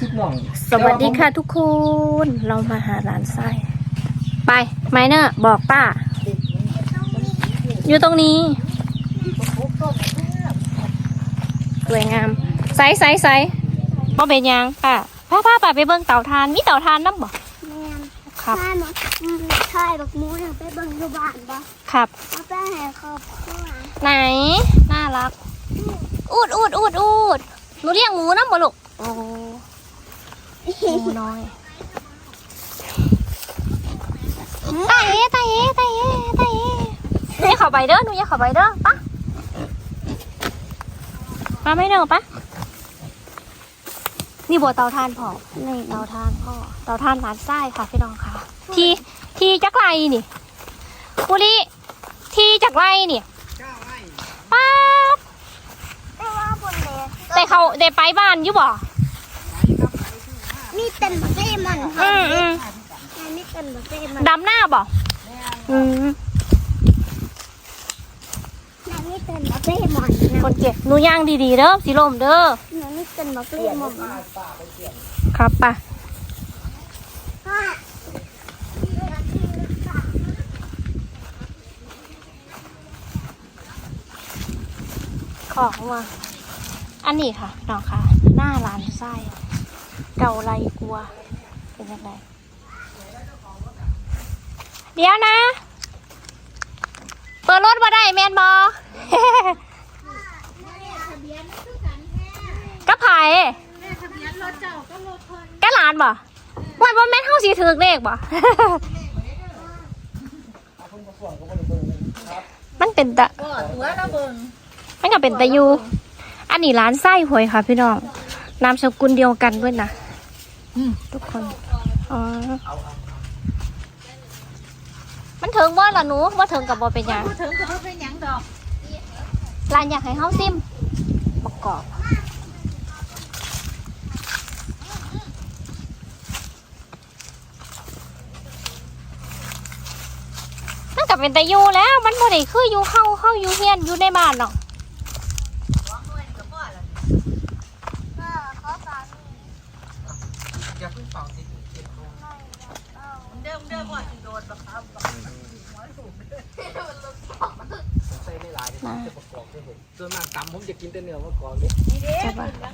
คิดหน่องสวัสดีค่ะทุกคน เรามาหาร้านไส้ไปไมเนอร์บอกป้า อยู่ตรงนี้ สวยงามใสใสใสบ่เป็นหยังป้าป้าป้าป้าไปเบิ่งเต่าทานมีเต่าทานน้ำบ่แม่นครับถ้าหนูอืมใช่บักหมูยังไปเบิ่งอยู่บ้านบ่ครับเอาไปให้ครอบครัวไหนน่ารักอูดอูดอูดอูดหนูเลี้ยงหมูน้ำบ่ลูกโอ้ หมูน้อยตาเอ๋ตาเอ๋ตาเอ๋ตาเอ๋หนูอย่าเข้าไปเด้อหนูอย่าเข้าไปเด้อปะมาไม่เด้อปะนี่บัวเตาทานพอนี่เตาทานพ่อเตาทานร้านไส้ค่ะพี่น้องค่ะ ทีทีจักไรนี่ปุริทีจักไรนี่ป้าบแต่ว่าบนเดแต่เขาได้ไปบ้านอยู่บ่ มีเต็นบักเล่มันอืมอืมแม่มีเต็นบักเล่มันดำหน้าบ่อืมแม่มีเต็นบักเล่มันนะคนเก็บหนูย่างดีๆเด้อสิลมเด้อแม่มีเต็นบักเล่มันครับป่ะพ่อของว่าอันนี้ค่ะน้องค่ะ หน้าร้านไส้ เก่าไรกลัว เป็นยังไงเดี๋ยวนะ เปิดรถมาได้แมนบอกระไผ่กระหลานบ่วันบ่แม่นเฮาสิถือเลขบ่มันเป็นตะมันก็เป็นตะยู อันนี้ร้านไส้หวยค่ะพี่น้อง นามสกุลเดียวกันด้วยนะ ทุกคน อ๋อ มันถึงว่าล่ะหนูว่าถึงกับบ่เป็นหยังถึงก็บ่เป็นหยังดอกร้านอยากให้เฮาซิมประกอบ มันก็เป็นแต่อยู่แล้ว มันบ่ได้คืออยู่เข้าเข้าอยู่เฮียนอยู่ในบ้านเนาะ พ่อขอฝาก อย่าเพิ่งเป่าสิ เดิมเดิมว่าสิโดนบักครับ ใส่ไม่หลายเลยจะประกอบด้วยผมส่วนมากตำผมจะกินแต่เนื้อมะกอกเลยนี่เด้จะบ่าห